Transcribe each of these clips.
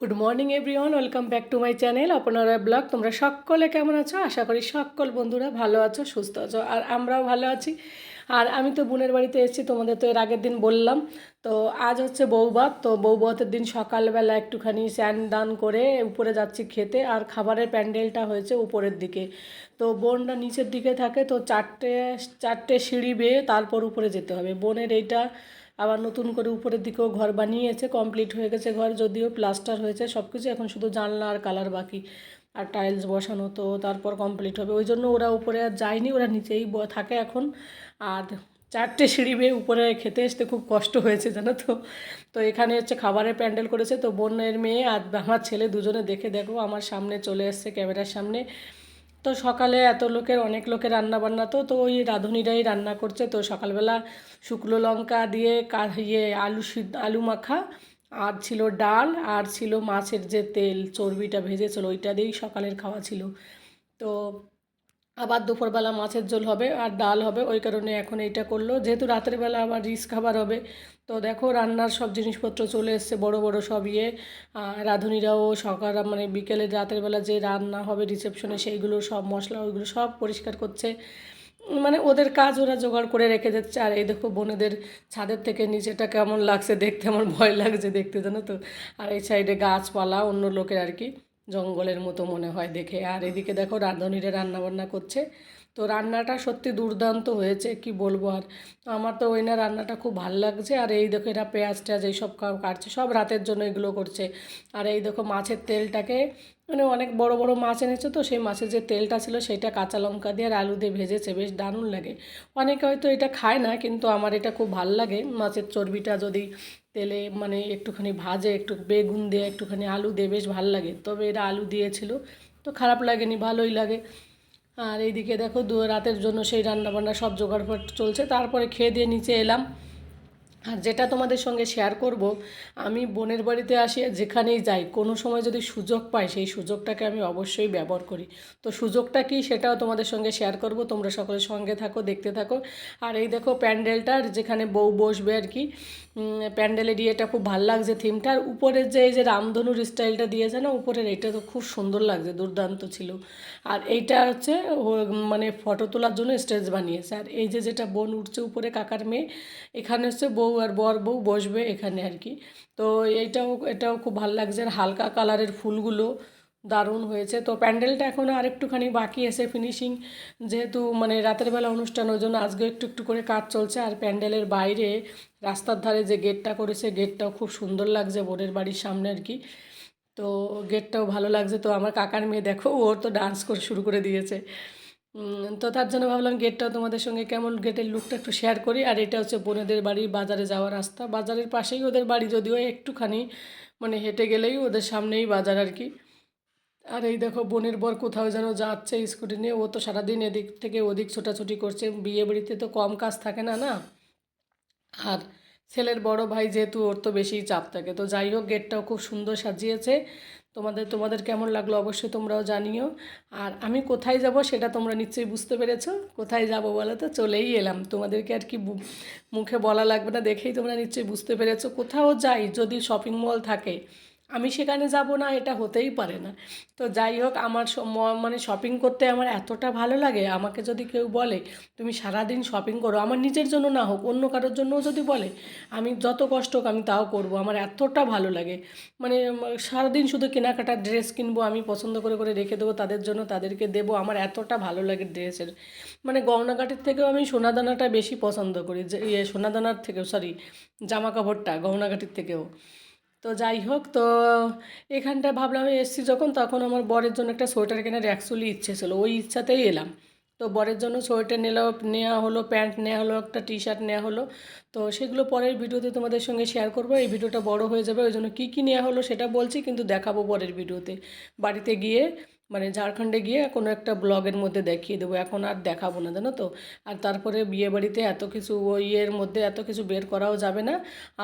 Good morning everyone welcome back to my channel আপনারা blog, তোমরা সকলে কেমন আছো? আশা করি সকল বন্ধুরা ভালো আছো, সুস্থ আছো, আর আমরাও ভালো আছি। আর আমি তো বোনের বাড়িতে এসেছি, তোমাদের তো এর আগের দিন বললাম। তো আজ হচ্ছে বৌভাত তো বৌভাতের দিন সকালবেলা একটুখানি স্যান দান করে উপরে যাচ্ছি খেতে, আর খাবারের প্যান্ডেলটা হয়েছে উপরের দিকে। তো বোনটা নিচের দিকে থাকে, তো চারটে চারটে সিঁড়ি বেয়ে তারপর উপরে যেতে হবে। বোনের এইটা আবার নতুন করে উপরের দিকেও ঘর বানিয়েছে কমপ্লিট হয়ে গেছে ঘর, যদিও প্লাস্টার হয়েছে সব কিছু এখন শুধু জানলা আর কালার বাকি। আর টাইলস বসানো তো তারপর কমপ্লিট হবে। ওই জন্য ওরা উপরে আর যায়নি, ওরা নিচেই থাকে এখন। আর চারটে সিঁড়ি বেয়ে উপরে খেতে আসতে খুব কষ্ট হয়েছে, জানো তো? তো এখানে হচ্ছে খাবারের প্যান্ডেল করেছে, তো বোনের মেয়ে আর আমার ছেলে দুজনে দেখে দেখো, আমার সামনে চলে এসছে ক্যামেরার সামনে। তো সকালে এত লোকের, অনেক লোকের রান্না বান্না তো তো ওই রাঁধুনিরাই রান্না করছে। তো সকালবেলা শুকনো লঙ্কা দিয়ে কা ইয়ে আলু সিদ্ধ, আলু মাখা, আর ছিল ডাল, আর ছিল মাছের যে তেল, চর্বিটা ভেজেছিল ওইটা দিয়েই সকালের খাওয়া ছিল। তো আবার দুপুরবেলা মাছের ঝোল হবে আর ডাল হবে, ওই কারণে এখন এইটা করল। যেহেতু রাতের বেলা আবার রিস খাবার হবে, তো দেখো রান্নার সব জিনিসপত্র চলে এসছে, বড় বড় সব ইয়ে। রাঁধুনিরাও সকাল মানে বিকেলে রাতের বেলা যে রান্না হবে রিসেপশনে সেইগুলো সব মশলা, ওইগুলো সব পরিষ্কার করছে। মানে ওদের কাজ ওরা জোগাড় করে রেখে যাচ্ছে আর এই দেখো বোনেদের ছাদের থেকে নিচেটা কেমন লাগছে দেখতে, আমার ভয় লাগছে দেখতে, জানো তো? আর এই সাইডে গাছপালা, অন্য লোকের আর কি। জঙ্গলের মতো মনে হয় দেখে। আর এদিকে দেখো রাঁধুনিরা রান্না বান্না করছে। তো রান্নাটা সত্যি দুর্দান্ত হয়েছে, কি বলব আর। আমার তো ওই না রান্নাটা খুব ভালো লাগছে। আর এই দেখো এরা পেঁয়াজ টেয়াজ এইসব কাটছে, সব রাতের জন্য এগুলো করছে। আর এই দেখো মাছের তেলটাকে মানে অনেক বড় বড় মাছ এনেছে তো, সেই মাছের যে তেলটা ছিল সেটা কাঁচা লঙ্কা দিয়ে আর আলু দিয়ে ভেজেছে, বেশ দারুণ লাগে। অনেকে হয়তো এটা খায় না, কিন্তু আমার এটা খুব ভালো লাগে। মাছের চর্বিটা যদি তেলে মানে একটুখানি ভাজে, একটু বেগুন দিয়ে একটুখানি আলু দিয়ে বেশ ভালো লাগে। তবে এরা আলু দিয়েছিল, তো খারাপ লাগেনি, ভালোই লাগে। আর এইদিকে দেখো দু, রাতের জন্য সেই রান্নাবান্না সব জোগাড় চলছে। তারপরে খেয়ে দিয়ে নিচে এলাম। আর যেটা তোমাদের সঙ্গে শেয়ার করব, আমি বোনের বাড়িতে আসি যেখানেই যাই, কোনো সময় যদি সুযোগ পাই, সেই সুযোগটাকে আমি অবশ্যই ব্যবহার করি। তো সুযোগটা কি সেটাও তোমাদের সঙ্গে শেয়ার করব, তোমরা সকলের সঙ্গে থাকো, দেখতে থাকো। আর এই দেখো প্যান্ডেলটার যেখানে বউ বসবে আর কি প্যান্ডেলের ইয়েটা খুব ভালো লাগছে থিমটা আর উপরের যে এই যে রামধনুর স্টাইলটা দিয়েছে না, উপরের এইটা তো খুব সুন্দর লাগছে, দুর্দান্ত ছিল। আর এইটা হচ্ছে মানে ফটো তোলার জন্য স্টেজ বানিয়েছে। আর এই যে যেটা বোন উঠছে উপরে কাকার মেয়ে, এখানে হচ্ছে বউ আর বর, বউ বসবে এখানে আর কি। তো এইটাও, এটাও খুব ভালো লাগছে। আর হালকা কালারের ফুলগুলো দারুণ হয়েছে। তো প্যান্ডেলটা এখনও আরেকটুখানি বাকি আছে ফিনিশিং যেহেতু মানে রাতের বেলা অনুষ্ঠান, ওই জন্য আজকে একটু একটু করে কাজ চলছে। আর প্যান্ডেলের বাইরে রাস্তার ধারে যে গেটটা করেছে, গেটটাও খুব সুন্দর লাগছে বোনের বাড়ির সামনে আর কি। তো গেটটাও ভালো লাগছে। তো আমার কাকার মেয়ে দেখো ওর তো ডান্স করে শুরু করে দিয়েছে। তো তার জন্য ভাবলাম গেটটা তোমাদের সঙ্গে কেমন গেটের লুকটা একটু শেয়ার করি। আর এটা হচ্ছে বোনেদের বাড়ি, বাজারে যাওয়ার রাস্তা। বাজারের পাশেই ওদের বাড়ি যদিও একটুখানি মানে হেঁটে গেলেই ওদের সামনেই বাজার আর কি। আর এই দেখো, বোনের বর কোথাও যেন যাচ্ছে স্কুটি নিয়ে। ও তো সারাদিন এদিক থেকে ওদিক ছোটাছুটি করছে। বিয়ে বাড়িতে তো কম কাজ থাকে না না? আর ছেলের বড় ভাই যেহেতু, ওর তো বেশিই চাপ থাকে। তো যাই হোক, গেটটাও খুব সুন্দর সাজিয়েছে। তোমাদের তোমাদের কেমন লাগল অবশ্যই তোমরাও জানিও। আর আমি কোথায় যাব সেটা তোমরা নিশ্চয়ই বুঝতে পেরেছ। কোথায় যাব বলো তো? চলেই এলাম। তোমাদেরকে আর কি মুখে বলা লাগবে না, দেখেই তোমরা নিশ্চয়ই বুঝতে পেরেছ। কোথাও যাই, যদি শপিং মল থাকে আমি সেখানে যাব না, এটা হতেই পারে না। তো যাই হোক, আমার মানে শপিং করতে আমার এতটা ভালো লাগে, আমাকে যদি কেউ বলে, তুমি সারাদিন শপিং করো, আমার নিজের জন্য না হোক, অন্য কারোর জন্যও যদি বলে, আমি যত কষ্ট হোক, আমি তাও করব। আমার এতটা ভালো লাগে। মানে সারাদিন শুধু কেনাকাটা ড্রেস কিনবো, আমি পছন্দ করে করে রেখে দেবো, তাদের জন্য তাদেরকে দেবো, আমার এতটা ভালো লাগে ড্রেসের। মানে গহনাগাটির থেকেও আমি সোনাদানাটা বেশি পছন্দ করি, যে ইয়ে সোনাদানার থেকেও সরি জামা কাপড়টা গহনাগাটির থেকেও। তো যাই হোক, তো এখানটা ভাবলাম এসছি যখন, তখন আমার বরের জন্য একটা সোয়েটার কেনার অ্যাকচুয়ালি ইচ্ছে ছিল, ওই ইচ্ছাতেই এলাম। তো বরের জন্য সোয়েটার নিল নেওয়া হলো, প্যান্ট নেওয়া হলো, একটা টি শার্ট নেওয়া হলো। তো সেগুলো পরের ভিডিওতে তোমাদের সঙ্গে শেয়ার করব। এই ভিডিওটা বড় হয়ে যাবে, ওই জন্য কী কী নেওয়া হলো সেটা বলছি, কিন্তু দেখাবো পরের ভিডিওতে। বাড়িতে গিয়ে মানে ঝাড়খণ্ডে গিয়ে কোনো একটা ব্লগের মধ্যে দেখিয়ে দেবো, এখন আর দেখাবো না, জানো তো? আর তারপরে বিয়ে বাড়িতে এত কিছু ইয়ের মধ্যে এত কিছু বের করাও যাবে না।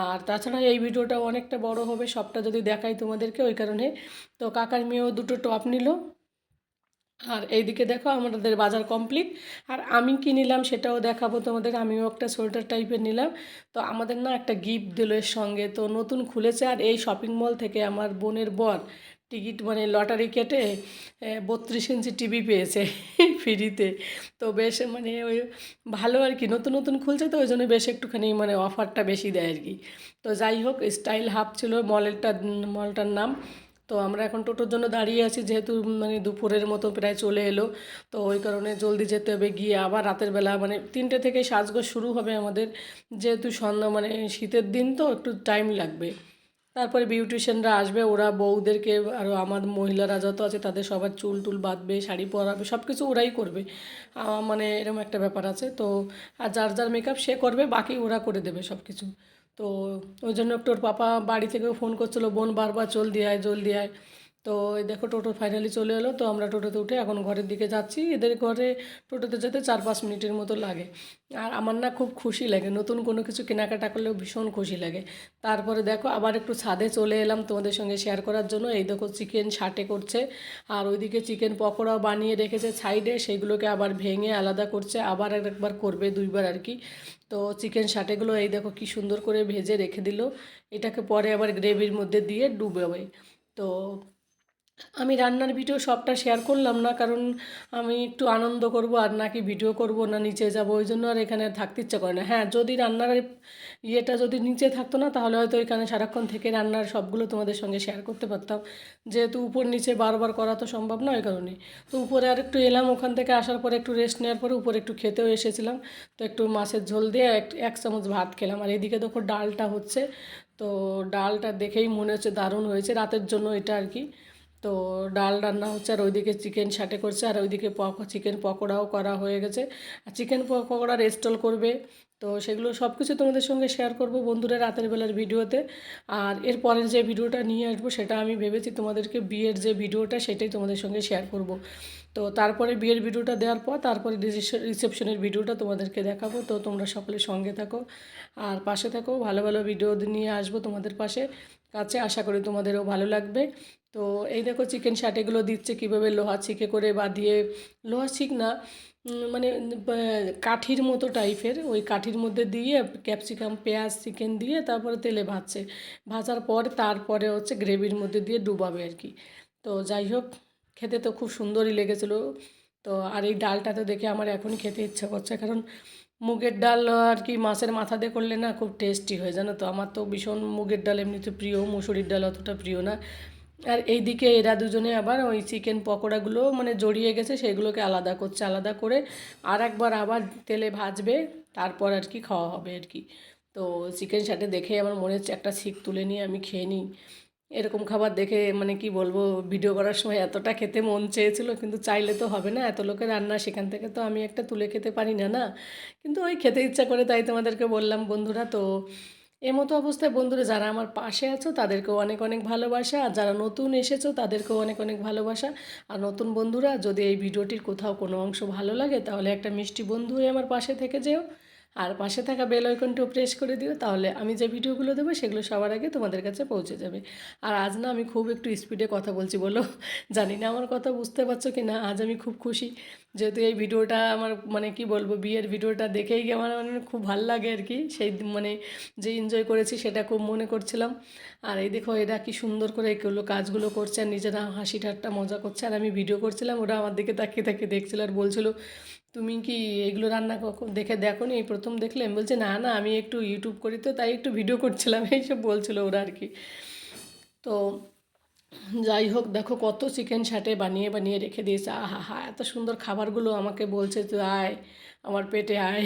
আর তাছাড়া এই ভিডিওটা অনেকটা বড় হবে, সবটা যদি দেখাই তোমাদেরকে ওই কারণে। তো কাকার মেয়েও দুটো টপ নিল। আর এইদিকে দেখো আমাদের বাজার কমপ্লিট। আর আমি কি নিলাম সেটাও দেখাবো তোমাদের, আমিও একটা সোয়েটার টাইপের নিলাম। তো আমাদের না একটা গিফট দিল এর সঙ্গে, তো নতুন খুলেছে। আর এই শপিং মল থেকে আমার বোনের বর টিকিট মানে লটারি কেটে বত্রিশ ইঞ্চি টিভি পেয়েছে ফ্রিতে। তো বেশ মানে ওই ভালো আর কি, নতুন নতুন খুলছে তো ওই জন্য বেশ একটুখানি মানে অফারটা বেশি দেয় আর কি। তো যাই হোক, স্টাইল হাব ছিল মলেরটা, মলটার নাম। তো আমরা এখন টোটোর জন্য দাঁড়িয়ে আছি, যেহেতু মানে দুপুরের মতো প্রায় চলে এলো। তো ওই কারণে জলদি যেতে হবে, গিয়ে আবার রাতের বেলা মানে তিনটে থেকে সাজগোজ শুরু হবে আমাদের। যেহেতু সন্ধ্যা মানে শীতের দিন তো একটু টাইম লাগবে। তারপরে বিউটিশিয়ানরা আসবে, ওরা বউদেরকে আরও আমার মহিলারা যত আছে তাদের সবার চুল টুল বাঁধবে, শাড়ি পরাবে সব কিছু ওরাই করবে। মানে এরকম একটা ব্যাপার আছে। তো, আর যার যার মেকআপ সে করবে, বাকি ওরা করে দেবে সব কিছু তো, ওই জন্য একটু ওর পাপা বাড়ি থেকেও ফোন করছিল, বোন, বারবার জলদি আয় জলদি আয়। তো দেখো টোটো ফাইনালি চলে এলো, তো আমরা টোটোতে উঠে এখন ঘরের দিকে যাচ্ছি। এদের ঘরে টোটোতে যেতে চার পাঁচ মিনিটের মতো লাগে। আর আমার না খুব খুশি লাগে, নতুন কোনো কিছু কেনাকাটা করলেও ভীষণ খুশি লাগে। তারপরে দেখো আবার একটু ছাদে চলে এলাম তোমাদের সঙ্গে শেয়ার করার জন্য। এই দেখো চিকেন ছাটে করছে, আর ওইদিকে চিকেন পকোড়াও বানিয়ে রেখেছে সাইডে সেইগুলোকে আবার ভেঙে আলাদা করছে, আবার একবার করবে দুইবার আর কি। তো চিকেন সাটেগুলো এই দেখো কি সুন্দর করে ভেজে রেখে দিল। এটাকে পরে আবার গ্রেভির মধ্যে দিয়ে ডুবাবে। তো আমি রান্নার ভিডিও সবটা শেয়ার করলাম না, কারণ আমি একটু আনন্দ করব আর নাকি ভিডিও করব, না নিচে যাব, ওই জন্য আর এখানে থাকতে ইচ্ছা করে না। হ্যাঁ যদি রান্নার ইয়েটা যদি নিচে থাকতো না, তাহলে হয়তো এখানে সারাক্ষণ থেকে রান্নার সবগুলো তোমাদের সঙ্গে শেয়ার করতে পারতাম। যেহেতু উপর নিচে বারবার করা তো সম্ভব না ওই কারণে। তো উপরে আর একটু এলাম, ওখান থেকে আসার পরে একটু রেস্ট নেওয়ার পরে উপরে একটু খেতেও এসেছিলাম। তো একটু মাছের ঝোল দিয়ে এক চামচ ভাত খেলাম। আর এদিকে দেখো ডালটা হচ্ছে, তো ডালটা দেখেই মনে হচ্ছে দারুণ হয়েছে, রাতের জন্য এটা আর কি। তো ডাল রান্না হচ্ছে আর ওইদিকে চিকেন সাটে করছে আর ওইদিকে পক চিকেন পকোড়াও করা হয়ে গেছে। আর চিকেন পকোড়ার রেস্টল করবে। তো সেগুলো সব কিছু তোমাদের সঙ্গে শেয়ার করব বন্ধুরা রাতের বেলার ভিডিওতে। আর এর পরের যে ভিডিওটা নিয়ে আসব সেটা আমি ভেবেছি তোমাদেরকে বিয়ের যে ভিডিওটা সেটাই তোমাদের সঙ্গে শেয়ার করব। তো তারপরে বিয়ের ভিডিওটা দেওয়ার পর তারপরে রিসেপশনের ভিডিওটা তোমাদেরকে দেখাবো। তো তোমরা সকলে সঙ্গে থাকো আর পাশে থাকো। ভালো ভালো ভিডিও নিয়ে আসব তোমাদের পাশে। কাছে আশা করি তোমাদেরও ভালো লাগবে। তো এই দেখো চিকেন শাটেগুলো দিচ্ছে কীভাবে লোহা ছিকে করে বা দিয়ে লোহা ছিক না মানে কাঠির মতো টাইপের। ওই কাঠির মধ্যে দিয়ে ক্যাপসিকাম পেঁয়াজ চিকেন দিয়ে তারপরে তেলে ভাজছে। ভাজার পর তারপরে হচ্ছে গ্রেভির মধ্যে দিয়ে ডুবাবে আর কি। তো যাই হোক খেতে তো খুব সুন্দরই লেগেছিলো। তো আর এই ডালটা তো দেখে আমার এখনই খেতে ইচ্ছা করছে, কারণ মুগের ডাল আর কি মাছের মাথা দিয়ে করলে না খুব টেস্টি হয়, জানো তো? আমার তো ভীষণ মুগের ডাল এমনিতে প্রিয়, মুসুরির ডাল অতটা প্রিয় না। আর এইদিকে এরা দুজনে আবার ওই চিকেন পকোড়াগুলো মানে জড়িয়ে গেছে, সেগুলোকে আলাদা করছে, আলাদা করে আর একবার আবার তেলে ভাজবে, তারপর আর কি খাওয়া হবে আর কি। তো চিকেন সাথে দেখে আমার মনে হচ্ছে একটা ছিক তুলে নিয়ে আমি খেয়ে নিই। এরকম খাবার দেখে মানে কি বলব ভিডিও করার সময় এতটা খেতে মন চেয়েছিল, কিন্তু চাইলে তো হবে না। এত লোকের রান্না, সেখান থেকে তো আমি একটা তুলে খেতে পারি না না? কিন্তু ওই খেতে ইচ্ছা করে তাই তোমাদেরকে বললাম, বন্ধুরা, তো এমতো অবস্থায় বন্ধুরা যারা আমার পাশে আছো, তাদেরকেও অনেক অনেক ভালোবাসা। আর যারা নতুন এসেছ, তাদেরকেও অনেক অনেক ভালোবাসা। আর নতুন বন্ধুরা, যদি এই ভিডিওটির কোথাও কোনো অংশ ভালো লাগে, তাহলে একটা মিষ্টি বন্ধু হয়ে আমার পাশে থেকে যেও। আর পাশে থাকা বেল আইকনটিও প্রেস করে দিও, তাহলে আমি যে ভিডিওগুলো দেবো সেগুলো সবার আগে তোমাদের কাছে পৌঁছে যাবে। আর আজ না আমি খুব একটু স্পিডে কথা বলছি বলো? জানি না আমার কথা বুঝতে পারছ কি না আজ আমি খুব খুশি। যেহেতু এই ভিডিওটা আমার মানে কি বলব, বিয়ের ভিডিওটা দেখেই গিয়ে আমার মানে খুব ভালো লাগে আর কি। সেই মানে যে এনজয় করেছি সেটা খুব মনে করছিলাম। আর এই দেখো, এরা কি সুন্দর করে এগুলো কাজগুলো করছে, আর নিজেরা হাসি ঠাট্টা মজা করছে। আর আমি ভিডিও করছিলাম, ওরা আমার দিকে তাকিয়ে তাকিয়ে দেখছিল আর বলছিল তুমি কি এগুলো রান্না দেখে দেখো নি এই প্রথম দেখলে আমি বলছি, না না, আমি একটু ইউটিউব করি তো, তাই একটু ভিডিও করছিলাম। এইসব বলছিল ওরা আর কি। তো যাই হোক, দেখো কত চিকেন ছাটে বানিয়ে বানিয়ে রেখে দিয়েছে। আহা, হা, এত সুন্দর খাবারগুলো আমাকে বলছে তুই আয়, আমার পেটে আয়।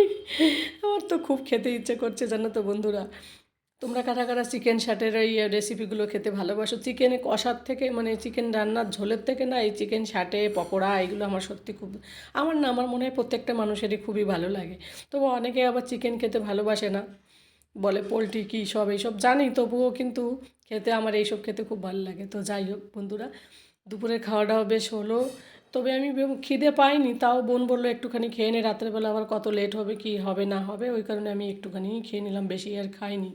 আমার তো খুব খেতে ইচ্ছে করছে, জানো তো বন্ধুরা। তোমরা কারা কারা চিকেন শাটের এই রেসিপিগুলো খেতে ভালোবাসো? চিকেনে কষার থেকে মানে চিকেন রান্নার ঝোলের থেকে না, এই চিকেন শাটে পকোড়া, এগুলো আমার সত্যি খুব, আমার না, আমার মনে হয় প্রত্যেকটা মানুষেরই খুবই ভালো লাগে। তবু অনেকে আবার চিকেন খেতে ভালোবাসে না। বলে পোলট্রি কী সব, এইসব জানি, তবুও কিন্তু খেতে, আমার এইসব খেতে খুব ভালো লাগে। তো যাই হোক বন্ধুরা, দুপুরের খাওয়া দাওয়া বেশ হলো। তবে আমি খিদে পাইনি, তাও বোন বলল একটুখানি খেয়ে নে, রাত্রেবেলা আবার কত লেট হবে, কি হবে না হবে, ওই কারণে আমি একটুখানি খেয়ে নিলাম, বেশি আর খাইনি।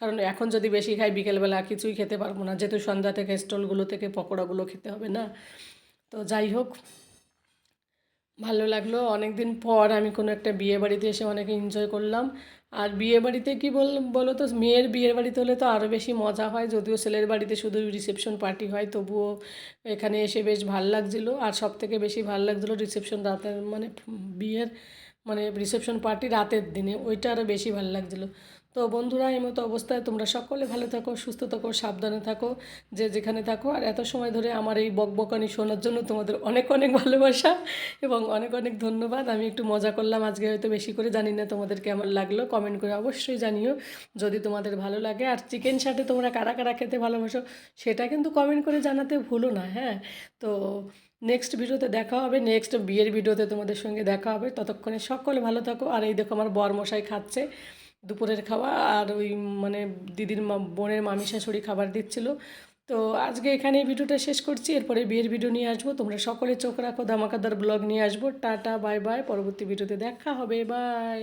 কারণ এখন যদি বেশি খাই, বিকেলবেলা কিছুই খেতে পারব না। যেহেতু সন্ধ্যা থেকে স্টলগুলো থেকে পকোড়াগুলো খেতে হবে না। তো যাই হোক, ভালো লাগল। অনেক দিন পর আমি কোনো একটা বিয়ে বাড়িতে এসে অনেক এনজয় করলাম। আর বিয়ে বাড়িতে কী বল বলো তো মেয়ের বিয়ের বাড়িতে হলে তো আরও বেশি মজা হয়। যদিও ছেলের বাড়িতে শুধু রিসেপশন পার্টি হয়, তবুও এখানে এসে বেশ ভালো লাগছিল। আর সব থেকে বেশি ভালো লাগছিল রিসেপশন রাতের মানে বিয়ের মানে রিসেপশন পার্টি রাতের দিনে। ওইটা আরও বেশি ভালো লাগছিল। তো বন্ধুরা, এই মতো অবস্থায় তোমরা সকলে ভালো থাকো, সুস্থ থাকো, সাবধানে থাকো, যে যেখানে থাকো। আর এত সময় ধরে আমার এই বকবকানি শোনার জন্য তোমাদের অনেক অনেক ভালোবাসা এবং অনেক অনেক ধন্যবাদ। আমি একটু মজা করলাম আজকে, হয়তো বেশি করে জানি না তোমাদের কেমন লাগল কমেন্ট করে অবশ্যই জানিও। যদি তোমাদের ভালো লাগে, আর চিকেন সাথে তোমরা কারা কারা খেতে ভালোবাসো, সেটা কিন্তু কমেন্ট করে জানাতে ভুলো না হ্যাঁ? তো নেক্সট ভিডিওতে দেখা হবে নেক্সট বিয়ের ভিডিওতে তোমাদের সঙ্গে দেখা হবে। ততক্ষণে সকলে ভালো থাকো। আর এই দেখো আমার বর মশাই খাচ্ছে। দুপুরের খাওয়া আর ওই মানে দিদির বোনের মামি শাশুড়ি খাবার দিচ্ছিল। তো আজকে এখানে ভিডিওটা শেষ করছি। এরপরে বিয়ের ভিডিও নিয়ে আসব। তোমরা সকলে চোখ রাখো, ধামাকাদার ব্লগ নিয়ে আসব। Tata, bye bye. পরবর্তী ভিডিওতে দেখা হবে। বাই।